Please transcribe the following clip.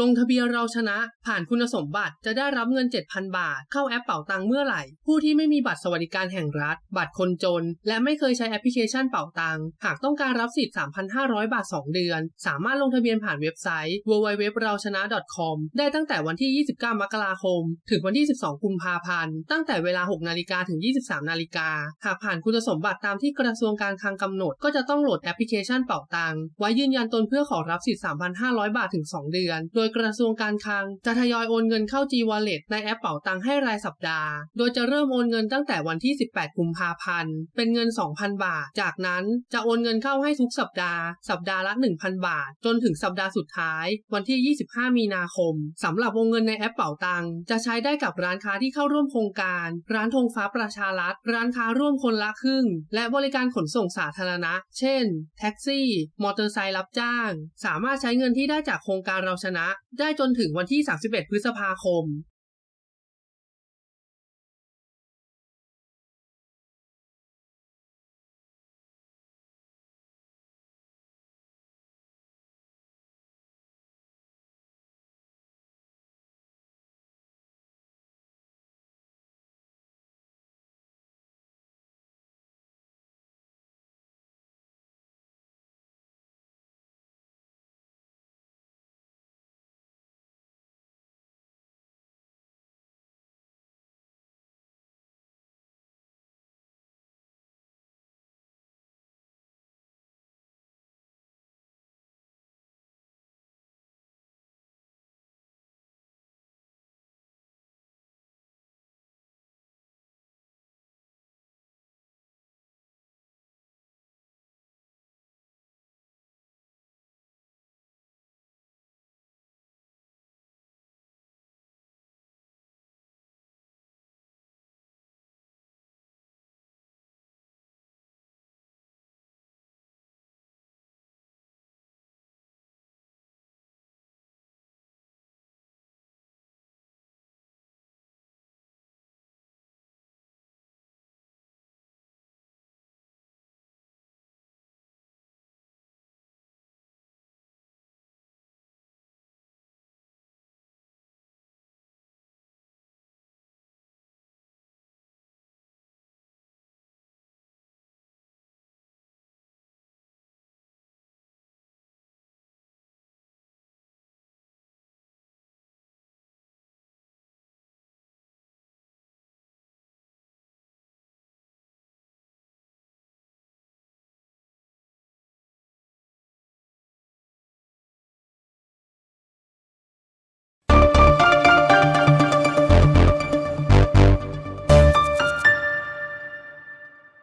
ลงทะเบียนเราชนะ ผ่านคุณสมบัติจะได้รับเงิน 7,000 บาท เข้าแอปเป๋าตังเมื่อไหร่ ผู้ที่ไม่มีบัตรสวัสดิการแห่งรัฐ บัตรคนจน และไม่เคยใช้แอปพลิเคชันเป๋าตังหากต้องการรับสิทธิ์ 3,500 บาท 2 เดือน สามารถลงทะเบียนผ่านเว็บไซต์ www เราชนะ .com ได้ตั้งแต่วันที่ 29 มกราคม ถึงวันที่ 12 กุมภาพันธ์ ตั้งแต่เวลา 6 นาฬิกาถึง 23 นาฬิกา หากผ่านคุณสมบัติตามที่กระทรวงการคลังกำหนด ก็จะต้องโหลดแอปพลิเคชันเป๋าตังไว้ยืนยันตนเพื่อขอรับสิทธิ์ 3,500 บาทถึง 2 เดือน โดยยกระทรวงการคลังจะทยอยโอนเงินเข้า G Wallet ในแอปเป๋าตังให้รายสัปดาห์ โดยจะเริ่มโอนเงินตั้งแต่วันที่ 18 กุมภาพันธ์ เป็นเงิน 2,000 บาท จากนั้นจะโอนเงินเข้าให้ทุกสัปดาห์ สัปดาห์ละ 1,000 บาท จนถึงสัปดาห์สุดท้าย วันที่ 25 มีนาคม สำหรับวงเงินในแอปเป๋าตังจะใช้ได้กับร้านค้าที่เข้าร่วมโครงการ ร้านธงฟ้าประชารัฐ ร้านค้าร่วมคนละครึ่ง และบริการขนส่งสาธารณะ เช่น แท็กซี่ มอเตอร์ไซค์รับจ้าง สามารถใช้เงินที่ได้จากโครงการเราชนะได้จนถึงวันที่ 31 พฤษภาคม